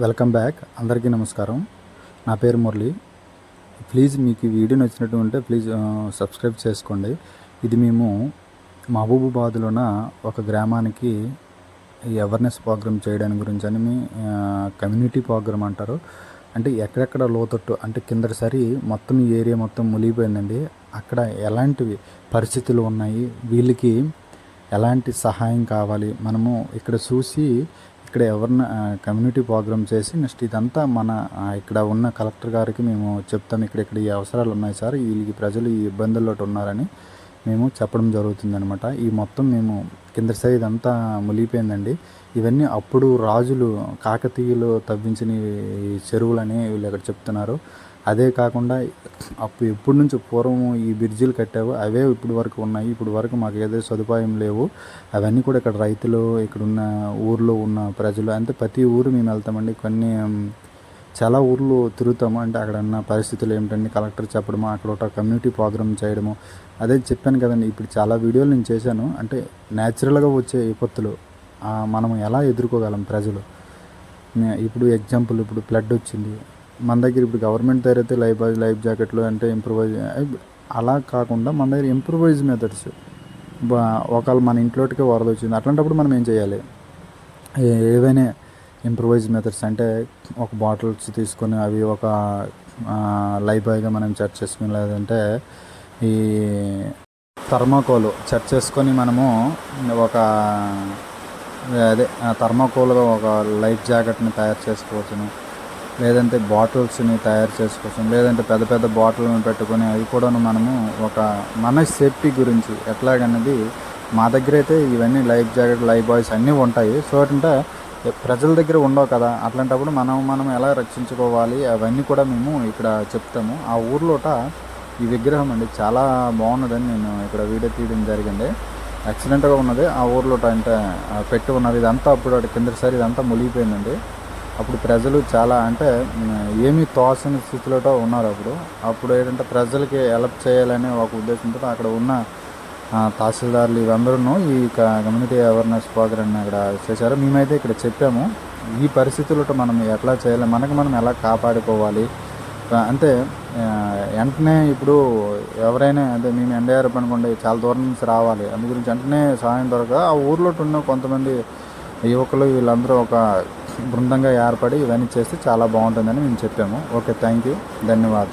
Welcome back. అందరికీ నమస్కారం. నా పేరు మురళి. ప్లీజ్ మీకు వీడియో నచ్చినట్టు ఉంటే ప్లీజ్ సబ్స్క్రైబ్ చేసుకోండి. ఇది మేము మహబూబాబాద్లోన ఒక గ్రామానికి ఈ అవేర్నెస్ ప్రోగ్రామ్ చేయడానికి గురించి అని మీ కమ్యూనిటీ ప్రోగ్రామ్ అంటారు. అంటే ఎక్కడెక్కడ లోతట్టు అంటే కింద మొత్తం ఈ ఏరియా మొత్తం మునిగిపోయిందండి. అక్కడ ఎలాంటివి పరిస్థితులు ఉన్నాయి? వీళ్ళకి ఎలాంటి సహాయం కావాలి? మనము ఇక్కడ చూసి ఇక్కడ ఎవరిన కమ్యూనిటీ ప్రోగ్రామ్ చేసి నెక్స్ట్ ఇదంతా మన ఇక్కడ ఉన్న కలెక్టర్ గారికి మేము చెప్తాం. ఇక్కడ ఇక్కడ ఈ అవసరాలు ఉన్నాయి సార్. వీళ్ళకి ప్రజలు ఈ ఇబ్బందుల్లో ఉన్నారని మేము చెప్పడం జరుగుతుందనమాట ఈ మొత్తం మేము కింద సైడ్ అంతా మునిగిపోయిందండి. ఇవన్నీ అప్పుడు రాజులు కాకతీయులు తవ్వించిన చెరువులని వీళ్ళు ఇక్కడ చెప్తున్నారు. అదే కాకుండా అప్పుడు ఎప్పటి నుంచి పూర్వం ఈ బ్రిడ్జిలు కట్టావు అవే ఇప్పుడు వరకు ఉన్నాయి. ఇప్పుడు వరకు మాకు ఏదో సదుపాయం లేవు. అవన్నీ కూడా ఇక్కడ రైతులు ఇక్కడ ఉన్న ఊర్లో ఉన్న ప్రజలు అంటే ప్రతి ఊరు మేము వెళ్తామండి. కొన్ని చాలా ఊర్లు తిరుగుతాము. అంటే అక్కడ ఉన్న పరిస్థితులు ఏమిటండి కలెక్టర్ చెప్పడము అక్కడ ఒక కమ్యూనిటీ ప్రోగ్రామ్ చేయడము. అదే చెప్పాను కదండి ఇప్పుడు చాలా వీడియోలు నేను చేశాను. అంటే న్యాచురల్గా వచ్చే విపత్తులు మనం ఎలా ఎదుర్కోగలం ప్రజలు? ఇప్పుడు ఎగ్జాంపుల్ ఇప్పుడు ఫ్లడ్ వచ్చింది. మన దగ్గర ఇప్పుడు గవర్నమెంట్ దగ్గర అయితే లైఫ్ లైఫ్ జాకెట్లు అంటే ఇంప్రూవైజ్ అలా కాకుండా మన దగ్గర ఇంప్రూవైజ్ మెథడ్స్. ఒకవేళ మన ఇంట్లోకి వరద వచ్చింది. అట్లాంటప్పుడు మనం ఏం చేయాలి? ఏవైనా ఇంప్రూవైజ్ మెథడ్స్ అంటే ఒక బాటిల్స్ తీసుకొని అవి ఒక లైబ్రరీగా బాయ్గా మనం సెట్ చేసుకుని లేదంటే ఈ థర్మాకోల్ సెట్ చేసుకొని మనము ఒక అదే థర్మాకోల్గా ఒక లైఫ్ జాకెట్ని తయారు చేసుకోవచ్చును. లేదంటే బాటిల్స్ని తయారు చేసుకోవచ్చు లేదంటే పెద్ద పెద్ద బాటిల్ని పెట్టుకొని అవి కూడా మనము ఒక మన సేఫ్టీ గురించి ఎట్లాగన్నది మా దగ్గర అయితే ఇవన్నీ లైఫ్ జాకెట్ లైఫ్ బాయ్స్ అన్నీ ఉంటాయి. సో అంటే ప్రజల దగ్గర ఉండవు కదా. అట్లాంటప్పుడు మనం మనం ఎలా రక్షించుకోవాలి? అవన్నీ కూడా మేము ఇక్కడ చెప్తాము. ఆ ఊర్లోట ఈ విగ్రహం అండి చాలా బాగున్నదని నేను ఇక్కడ వీడియో తీయడం జరిగింది. యాక్సిడెంట్గా ఉన్నది. ఆ ఊర్లో అంటే పెట్టి ఉన్నది. ఇదంతా అప్పుడు అటు కింద ఇదంతా మునిగిపోయిందండి. అప్పుడు ప్రజలు చాలా అంటే ఏమీ తోచని స్థితిలో ఉన్నారు అప్పుడు. అప్పుడు ఏంటంటే ప్రజలకి హెల్ప్ చేయాలనే ఒక ఉద్దేశంతో అక్కడ ఉన్న తహసీల్దార్లు ఇవందరూ ఈ కమ్యూనిటీ అవేర్నెస్ ప్రోగ్రామ్ని అక్కడ చేశారు. మేమైతే ఇక్కడ చెప్పాము ఈ పరిస్థితులతో మనం ఎట్లా చేయాలి మనకు మనం ఎలా కాపాడుకోవాలి. అంటే వెంటనే ఇప్పుడు ఎవరైనా అంటే మేము ఎన్డీఆర్ఎఫ్ అనుకోండి చాలా దూరం నుంచి రావాలి. అందు గురించి వెంటనే సహాయం దొరక ఆ ఊర్లో ఉన్న కొంతమంది యువకులు వీళ్ళందరూ ఒక బృందంగా ఏర్పడి ఇవన్నీ చేస్తే చాలా బాగుంటుందని మేము చెప్పాము. ఓకే థ్యాంక్ యూ ధన్యవాదాలు.